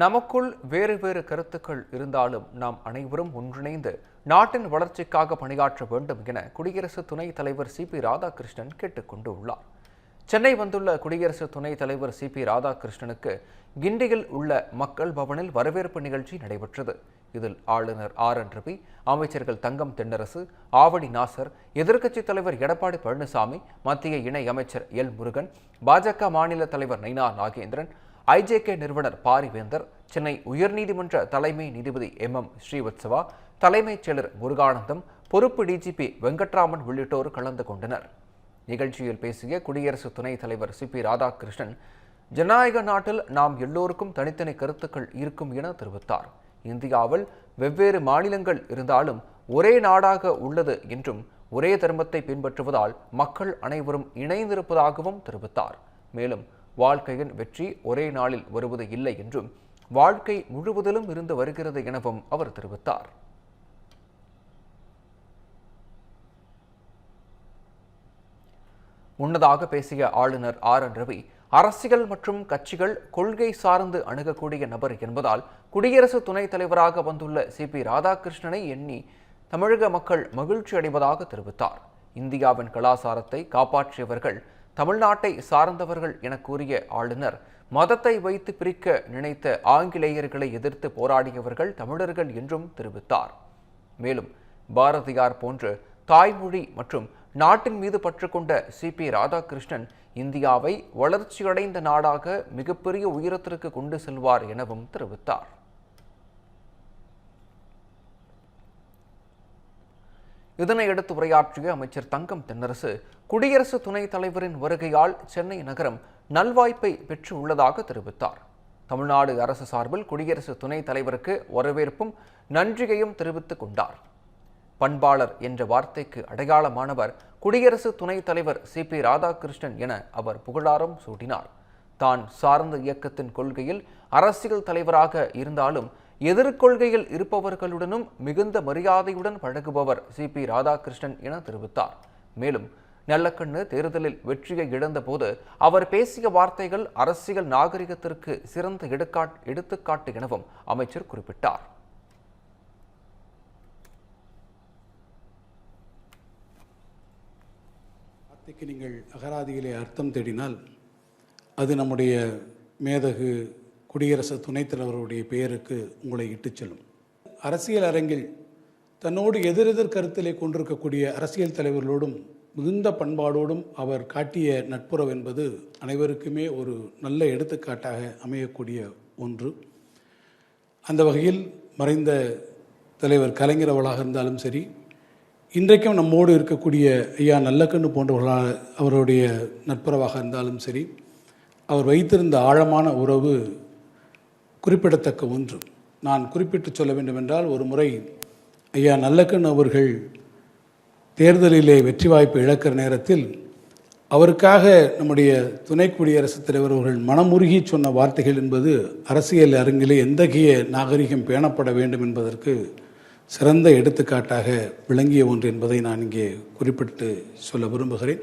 நமக்குள் வேறு வேறு கருத்துக்கள் இருந்தாலும் நாம் அனைவரும் ஒன்றிணைந்து நாட்டின் வளர்ச்சிக்காக பணியாற்ற வேண்டும் என குடியரசு துணைத் தலைவர் சி பி ராதாகிருஷ்ணன் கேட்டுக்கொண்டுள்ளார் சென்னை வந்துள்ள குடியரசு துணைத் தலைவர் சி பி ராதாகிருஷ்ணனுக்கு கிண்டியில் உள்ள மக்கள் பவனில் வரவேற்பு நிகழ்ச்சி நடைபெற்றது. இதில் ஆளுநர் ஆர் என் ரவி அமைச்சர்கள் தங்கம் தென்னரசு ஆவடி நாசர் எதிர்க்கட்சித் தலைவர் எடப்பாடி பழனிசாமி மத்திய இணை அமைச்சர் எல் முருகன் பாஜக மாநில தலைவர் நைனா நாகேந்திரன் ஐஜேகே நிறுவனர் பாரிவேந்தர் சென்னை உயர்நீதிமன்ற தலைமை நீதிபதி எம். எம். ஸ்ரீவத்சவா தலைமைச் செயலர் முருகானந்தம் பொறுப்பு டிஜிபி வெங்கட்ராமன் உள்ளிட்டோர் கலந்து கொண்டனர். நிகழ்ச்சியில் பேசிய குடியரசு துணைத் தலைவர் சி. பி. ராதாகிருஷ்ணன் ஜனநாயக நாட்டில் நாம் எல்லோருக்கும் தனித்தனி கருத்துக்கள் இருக்கும் என தெரிவித்தார். இந்தியாவில் வெவ்வேறு மாநிலங்கள் இருந்தாலும் ஒரே நாடாக உள்ளது என்றும் ஒரே தர்மத்தை பின்பற்றுவதால் மக்கள் அனைவரும் இணைந்திருப்பதாகவும் தெரிவித்தார். மேலும் வாழ்க்கையின் வெற்றி ஒரே நாளில் வருவது இல்லை என்றும் வாழ்க்கை முழுவதிலும் இருந்து வருகிறது எனவும் அவர் தெரிவித்தார். முன்னதாக பேசிய ஆளுநர் ஆர் என் ரவி அரசியல் மற்றும் கட்சிகள் கொள்கை சார்ந்து அணுகக்கூடிய நபர் என்பதால் குடியரசு துணைத் தலைவராக வந்துள்ள சி பி ராதாகிருஷ்ணனை எண்ணி தமிழக மக்கள் மகிழ்ச்சி அடைவதாக தெரிவித்தார். இந்தியாவின் கலாசாரத்தை காப்பாற்றியவர்கள் தமிழ்நாட்டை சார்ந்தவர்கள் என கூறிய ஆளுநர் மதத்தை வைத்து பிரிக்க நினைத்த ஆங்கிலேயர்களை எதிர்த்து போராடியவர்கள் தமிழர்கள் என்றும் தெரிவித்தார். மேலும் பாரதியார் போன்று தாய்மொழி மற்றும் நாட்டின் மீது பற்று கொண்ட சி. பி. ராதாகிருஷ்ணன் இந்தியாவை வளர்ச்சியடைந்த நாடாக மிகப்பெரிய உயரத்திற்கு கொண்டு செல்வார் எனவும் தெரிவித்தார். இதனையடுத்து உரையாற்றிய அமைச்சர் தங்கம் தென்னரசு குடியரசு துணைத் தலைவரின் வருகையால் சென்னை நகரம் நல்வாய்ப்பை பெற்று உள்ளதாக தெரிவித்தார். தமிழ்நாடு அரசு சார்பில் குடியரசு துணைத் தலைவருக்கு வரவேற்பும் நன்றியையும் தெரிவித்துக் கொண்டார். பண்பாளர் என்ற வார்த்தைக்கு அடையாளமானவர் குடியரசு துணைத் தலைவர் சி. பி. ராதாகிருஷ்ணன் என அவர் புகழாரம் சூட்டினார். தான் சார்ந்த இயக்கத்தின் கொள்கையில் அரசியல் தலைவராக இருந்தாலும் எதிர்கொள்கையில் இருப்பவர்களுடனும் மிகுந்த மரியாதையுடன் பழகுபவர் சி பி ராதாகிருஷ்ணன் என தெரிவித்தார். மேலும் நல்லக்கண்ணு தேர்தலில் வெற்றியை இழந்தபோது அவர் பேசிய வார்த்தைகள் அரசியல் நாகரிகத்திற்கு சிறந்த எடுக்காட் எடுத்துக்காட்டு எனவும் அமைச்சர் குறிப்பிட்டார். வார்த்தைக்கு நீங்கள் அகராதியிலே அர்த்தம் தேடினால் அது நம்முடைய மேதகு குடியரசு துணைத் தலைவருடைய பெயருக்கு உங்களை இட்டுச் செல்லும். அரசியல் அரங்கில் தன்னோடு எதிரெதிர் கருத்திலே கொண்டிருக்கக்கூடிய அரசியல் தலைவர்களோடும் மிகுந்த பண்பாடோடும் அவர் காட்டிய நட்புறவு என்பது அனைவருக்குமே ஒரு நல்ல எடுத்துக்காட்டாக அமையக்கூடிய ஒன்று. அந்த வகையில் மறைந்த தலைவர் கலைஞர் அவளாக இருந்தாலும் சரி இன்றைக்கும் நம்மோடு இருக்கக்கூடிய ஐயா நல்லக்கண்ணு போன்றவர்களாக அவருடைய நட்புறவாக இருந்தாலும் சரி அவர் வைத்திருந்த ஆழமான உறவு குறிப்பிடத்தக்க ஒன்று. நான் குறிப்பிட்டு சொல்ல வேண்டுமென்றால் ஒரு முறை ஐயா நல்லக்கண் அவர்கள் தேர்தலிலே வெற்றி வாய்ப்பு இழக்கிற நேரத்தில் அவருக்காக நம்முடைய துணை குடியரசுத் தலைவர் அவர்கள் மனமுருகி சொன்ன வார்த்தைகள் என்பது அரசியல் அரங்கிலே எந்தகைய நாகரிகம் பேணப்பட வேண்டும் என்பதற்கு சிறந்த எடுத்துக்காட்டாக விளங்கிய ஒன்று என்பதை நான் இங்கே குறிப்பிட்டு சொல்ல விரும்புகிறேன்.